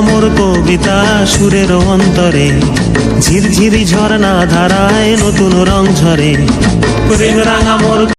মোর কবিতা সুরের অন্তরে। ঝিরঝিরি ঝর্ণা ধারায় নতুন রং ঝরে। প্রেম রাঙা মোর